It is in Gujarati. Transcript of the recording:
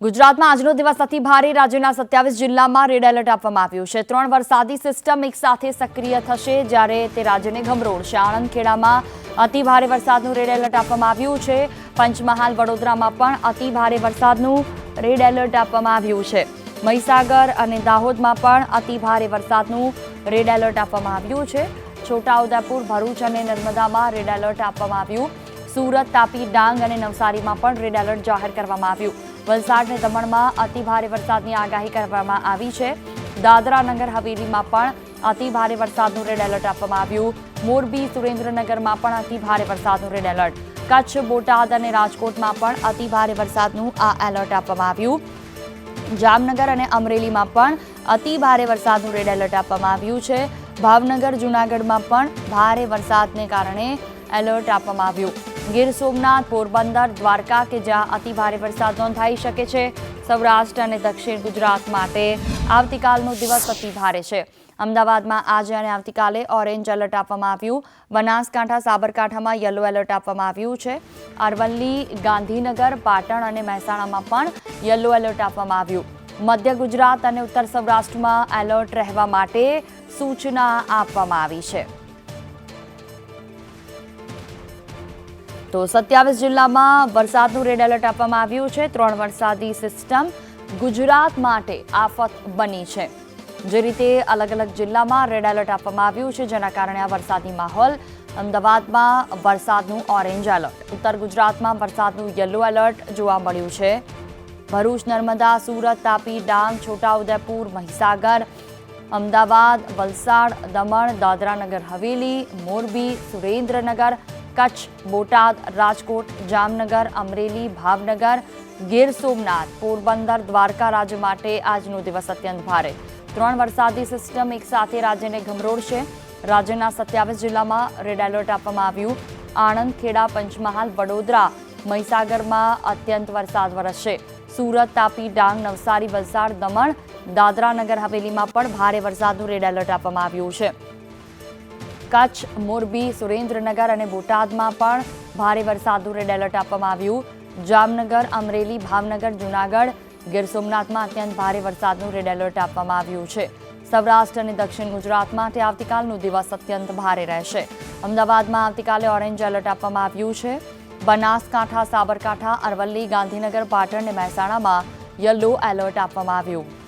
ગુજરાતમાં આજનો દિવસ અતિ ભારે. રાજ્યના સત્યાવીસ જિલ્લામાં રેડ એલર્ટ આપવામાં આવ્યું છે. ત્રણ વરસાદી સિસ્ટમ એક સાથે સક્રિય થશે જ્યારે તે રાજ્યને ગમરોડશે આણંદ ખેડામાં અતિ ભારે વરસાદનું રેડ એલર્ટ આપવામાં આવ્યું છે. પંચમહાલ વડોદરામાં પણ અતિ ભારે વરસાદનું રેડ એલર્ટ આપવામાં આવ્યું છે. મહીસાગર અને દાહોદમાં પણ અતિ ભારે વરસાદનું રેડ એલર્ટ આપવામાં આવ્યું છે. છોટાઉદેપુર ભરૂચ અને નર્મદામાં રેડ એલર્ટ આપવામાં આવ્યું સુરત તાપી ડાંગ અને નવસારીમાં પણ રેડ એલર્ટ જાહેર કરવામાં આવ્યું. વલસાડ અને દમણમાં અતિ ભારે વરસાદની આગાહી કરવામાં આવી છે. દાદરા નગર હવેલીમાં પણ અતિ ભારે વરસાદનું રેડ એલર્ટ આપવામાં આવ્યું. મોરબી, સુરેન્દ્રનગરમાં પણ અતિ ભારે વરસાદનું રેડ એલર્ટ કચ્છ, બોટાદ અને રાજકોટમાં પણ અતિ ભારે વરસાદનું આ એલર્ટ આપવામાં આવ્યું. જામનગર અને અમરેલીમાં પણ અતિ ભારે વરસાદનું રેડ એલર્ટ આપવામાં આવ્યું છે. ભાવનગર, જૂનાગઢમાં પણ ભારે વરસાદને કારણે એલર્ટ આપવામાં આવ્યું. ગીર સોમનાથ, પોરબંદર, દ્વારકા કે જ્યાં અતિ ભારે વરસાદ નોંધાઈ શકે છે. સૌરાષ્ટ્ર અને દક્ષિણ ગુજરાત માટે આવતીકાલનો દિવસ અતિ ભારે છે. અમદાવાદમાં આજે અને આવતીકાલે ઓરેન્જ એલર્ટ આપવામાં આવ્યું. બનાસકાંઠા, સાબરકાંઠામાં યલો એલર્ટ આપવામાં આવ્યું છે. અરવલ્લી, ગાંધીનગર, પાટણ અને મહેસાણામાં પણ યલો એલર્ટ આપવામાં આવ્યું. મધ્ય ગુજરાત અને ઉત્તર સૌરાષ્ટ્રમાં એલર્ટ રહેવા માટે સૂચના આપવામાં આવી છે. તો સત્યાવીસ જિલ્લામાં વરસાદનું રેડ એલર્ટ આપવામાં આવ્યું છે. ત્રણ વરસાદી સિસ્ટમ ગુજરાત માટે આફત બની છે. જે રીતે અલગ અલગ જિલ્લામાં રેડ એલર્ટ આપવામાં આવ્યું છે, જેના કારણે આ વરસાદી માહોલ અમદાવાદમાં વરસાદનું ઓરેન્જ એલર્ટ, ઉત્તર ગુજરાતમાં વરસાદનું યલો એલર્ટ જોવા મળ્યું છે. ભરૂચ, નર્મદા, સુરત, તાપી, ડાંગ, છોટાઉદેપુર, મહીસાગર, અમદાવાદ, વલસાડ, દમણ, દાદરાનગર, હવેલી, મોરબી, સુરેન્દ્રનગર કચ્છ, બોટાદ, રાજકોટ, જામનગર, અમરેલી, ભાવનગર, ગીર સોમનાથ, પોરબંદર, દ્વારકા રાજ્ય માટે આજનો દિવસ અત્યંત ભારે. ત્રણ વરસાદી સિસ્ટમ એક સાથે રાજ્યને ગમરોડશે રાજ્યના સત્યાવીસ જિલ્લામાં રેડ એલર્ટ આપવામાં આવ્યું. આણંદ ખેડા પંચમહાલ, વડોદરા, મહીસાગરમાં અત્યંત વરસાદ વરસશે. સુરત, તાપી, ડાંગ, નવસારી, વલસાડ, દમણ, દાદરા નગર હવેલીમાં પણ ભારે વરસાદનું રેડ એલર્ટ આપવામાં આવ્યું છે. કચ્છ, મોરબી, સુરેન્દ્રનગર અને બોટાદમાં પણ ભારે વરસાદનું રેડ એલર્ટ આપવામાં આવ્યું. જામનગર, અમરેલી, ભાવનગર, જૂનાગઢ, ગીર સોમનાથમાં અત્યંત ભારે વરસાદનું રેડ એલર્ટ આપવામાં આવ્યું છે. સૌરાષ્ટ્ર અને દક્ષિણ ગુજરાત માટે આવતીકાલનો દિવસ અત્યંત ભારે રહેશે. અમદાવાદમાં આવતીકાલે ઓરેન્જ એલર્ટ આપવામાં આવ્યું છે. બનાસકાંઠા, સાબરકાંઠા, અરવલ્લી, ગાંધીનગર, પાટણ અને મહેસાણામાં યલો એલર્ટ આપવામાં આવ્યું.